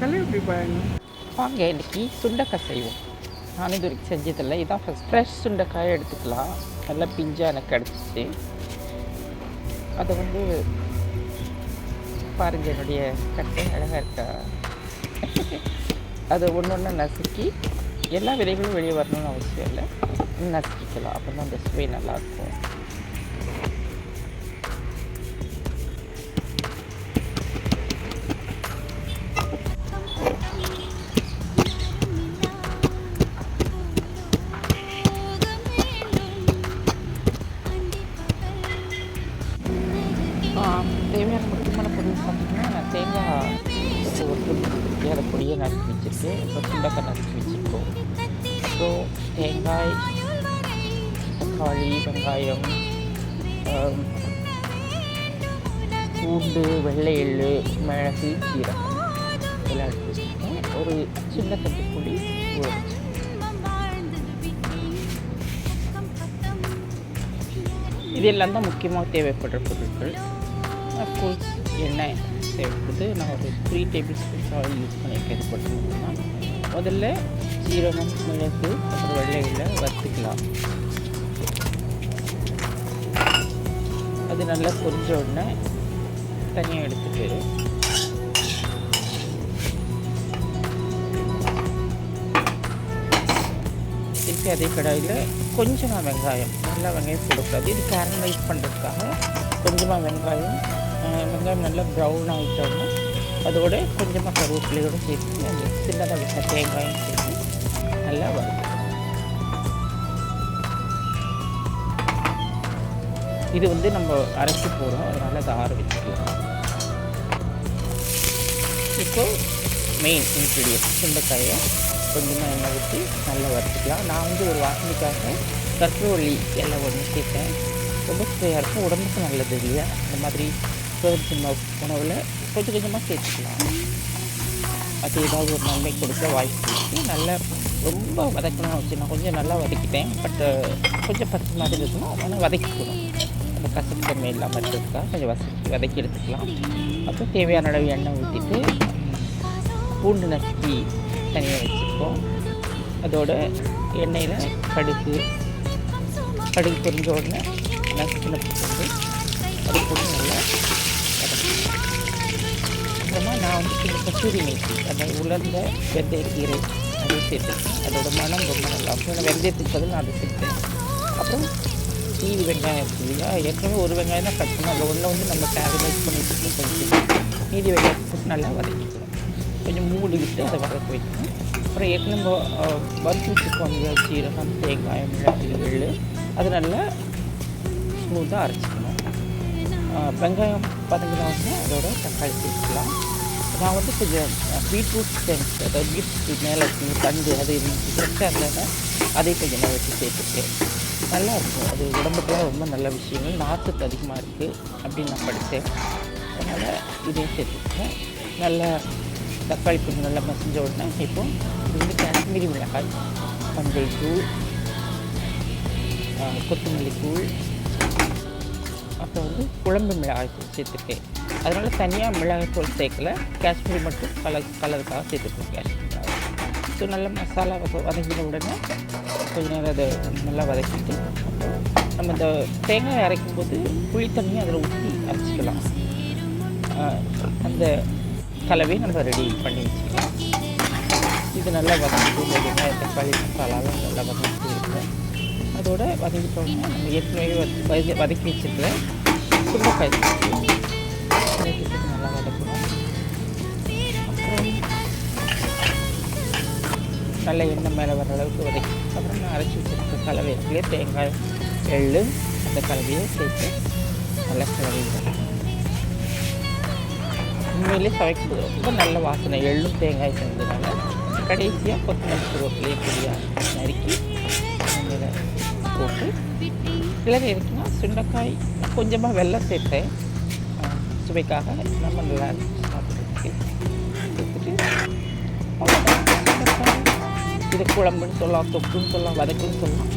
சுண்டக்காய் எப்படி பாருங்க வாங்க இன்னைக்கு சுண்டைக்காய் செய்வோம். நான் இது வரைக்கும் செஞ்சதில்லை. இதான் ஃபஸ்ட் ஃப்ரெஷ் சுண்டைக்காய் எடுத்துக்கலாம். நல்லா பிஞ்சாக எனக்கு கிடச்சிச்சு. அதை வந்து பாருங்க என்னுடைய கட்டை அழகாக இருக்கா? அதை ஒன்று ஒன்று நசுக்கி எல்லா விதைகளும் வெளியே வரணும்னு அவசியம் இல்லை. நசுக்கிக்கலாம். அப்போ தான் அந்த சுவை நல்லாயிருக்கும் தேவையான முக்கியமான பொருள் பார்த்தீங்கன்னா தேங்காய் ஒரு தேவையான பொடியை நறுக்கி வச்சுருக்கேன். அப்புறம் சுண்டக்காய் நறுக்கி வச்சுருக்கோம். அப்புறம் தேங்காய் தக்காளி வெங்காயம் பூண்டு வெள்ளை எள்ளு மிளகு சீரகம் எல்லாம் எடுத்து வச்சுருக்கேன். ஒரு சின்ன தட்டு புளி ஊற இதெல்லாம் தான் முக்கியமாக தேவைப்படுற பொருட்கள். அஃப்கோர்ஸ் எண்ணெய் தேவைப்படுது நான் ஒரு three tablespoons oil use பண்ணியிருக்கேன் இது முதல்ல சீரகம் மிளகு அப்புறம் வெள்ளையில் வறுத்துக்கலாம். அது நல்லா பொரிஞ்ச உடனே தனியாக எடுத்துட்டு திருப்பி அதே கடாயில் கொஞ்சமாக வெங்காயம். நல்லா வெங்காயம் போடக்கூடாது. இது கேரமலைஸ் பண்ணுறதுக்காக கொஞ்சமாக வெங்காயம் வெங்காயம் நல்லா ப்ரௌன் ஆகிட்டோம்னா அதோட கொஞ்சமாக கருவேப்பிலையோடு சேர்த்து அந்த சின்னதாக விட்ட தேங்காயும் சேர்த்து நல்லா வறுக்கணும் இது வந்து நம்ம அரைச்சி போகிறோம் அதனால் அதை ஆற வச்சுக்கலாம். மெயின் இன்க்ரீடியன்ட் சுண்டைக்காயை கொஞ்சமாக எண்ணெய் ஊற்றி நல்லா வறுத்துக்கலாம் நான் வந்து ஒரு வாசனைக்காக கற்பூரவள்ளி எல்லாம் ஒன்று சேர்த்தேன். ரொம்ப சுவையாக இருக்கும் உடம்புக்கு நல்லது இல்லையா? இந்த மாதிரி சின்ன உணவில் கொஞ்சம் கொஞ்சமாக சேர்த்துக்கலாம். அது ஏதாவது ஒரு நன்மை கொடுக்க வாய்ப்பு இருக்குது நல்லா ரொம்ப வதக்கினா வச்சு நான் கொஞ்சம் நல்லா வதக்கிட்டேன் பட் கொஞ்சம் பத்து மாதிரி இருக்கணும் ஆனால் வதக்கிக்கணும். அந்த கசப்பு தன்மை இல்லாமல் இருக்கிறதுக்காக கொஞ்சம் வசதி வதக்கி எடுத்துக்கலாம். அப்புறம் தேவையான அளவு எண்ணெய் ஊற்றிட்டு பூண்டு நசுக்கி தனியாக வச்சுருக்கோம் அதோட எண்ணெயில் கடுகு கடுகு பொரிஞ்ச உடனே நசுக்கின போட்டு அது போட்டு நல்லா நான் வந்து கொஞ்சம் கசூரி மேத்தி அந்த உலர்ந்த வெந்தயக்கீரை அது சேர்த்தேன். அதோட மனம் ரொம்ப நல்லா இருக்கும் ஏன்னா வெந்தயத்துக்கு பதில் நான் அதை சேர்த்தேன். அப்புறம் மீதி வெங்காயம் இருக்கு இல்லையா? ஏற்கனவே ஒரு வெங்காயம் தான் கட் பண்ணோம். அதில் ஒன்றை வந்து நம்ம கேரமைஸ் பண்ணிட்டு கொஞ்சம் மீதி வெங்காயத்தை போட்டு நல்லா வதக்கிக்கலாம். கொஞ்சம் மூடி விட்டு அதை வதக்க வைக்கணும். அப்புறம் ஏற்கனவே வறுத்து வச்சுருக்கோம் இல்லையா? சீரகம் தேங்காயம் மிளகு எள்ளு. அது நல்லா ஸ்மூத்தாக அரைச்சிக்கணும். ஆஹ் வெங்காயம் பதங்கினோடனே அதோட தக்காளி சேர்த்துக்கலாம். நான் வந்து கொஞ்சம் பீட்ரூட் ஸ்டென்ஸ் அதாவது பீட்ரூட் மேலே இருக்கு தண்டு அது ஃப்ரெஷ்ஷாக இருந்ததுன்னா அதை கொஞ்சம் நான் வச்சு சேர்த்துருக்கேன் நல்லா இருக்கும். அது உடம்புக்குலாம் ரொம்ப நல்ல விஷயங்கள். நாற்று அதிகமாக இருக்குது அப்படின்னு நான் படித்தேன். அதனால் இதையும் சேர்த்துருக்கேன் நல்லா தக்காளி கொஞ்சம் நல்லா மசிஞ்ச உடனே இப்போ இது வந்து காஷ்மீரி மிளகாய் மஞ்சள் தூள் கொத்தமல்லி தூள் அப்புறம் வந்து குழம்பு மிளகாய் சேர்த்துருக்கேன் அதனால் தனியாக மிளகாய்த்தூள் சேர்க்கல. காஷ்மீர் மட்டும் கலர் கலருக்காக சேர்த்துக்கணும் காஷ்மீர் ஸோ நல்ல மசாலா வதங்கின உடனே கொஞ்ச நேரம் அதை நல்லா வதக்கிட்டு நம்ம இந்த தேங்காய் அரைக்கும் போது புளி தண்ணியை அதில் ஊற்றி அரைச்சிக்கலாம். அந்த கலவையை நம்ம ரெடி பண்ணி வச்சுக்கலாம். இது நல்லா வதங்கிட்டு வெங்காயம் தக்காளி மசாலாலாம் நல்லா வதங்கிட்டு இருக்கேன் அதோட வதங்கிட்டோம்னா நம்ம ஏற்கனவே வதக்கி வதக்கி வச்சுருக்கிற சுண்டைக்காய். அதை நல்லா வதக்கணும் அப்புறம் நல்ல எண்ணெய் மேலே வர அளவுக்கு வதக்கி அப்புறம் நான் அரைச்சி வச்சுருக்க கலவை தேங்காய் எள்ளு அந்த கலவையை சேர்த்து நல்லா கிளறி உண்மையிலே சமைக்கும்போது ரொம்ப நல்ல வாசனை. எள்ளும் தேங்காய் சேர்ந்ததுனால கடைசியாக கொத்தமல்லி கருவேப்பிலையை பொடியாக நறுக்கி அதில் போட்டு கிளறி இருக்குன்னா சுண்டைக்காய் கொஞ்சமாக வெள்ளம் சேர்த்தேன் சுவைக்காக நம்ம நல்லா இருந்துச்சு அவ்வளோதான் இது குழம்புன்னு சொல்லலாம் தொக்குன்னு சொல்லலாம் வதக்குன்னு சொல்லலாம்.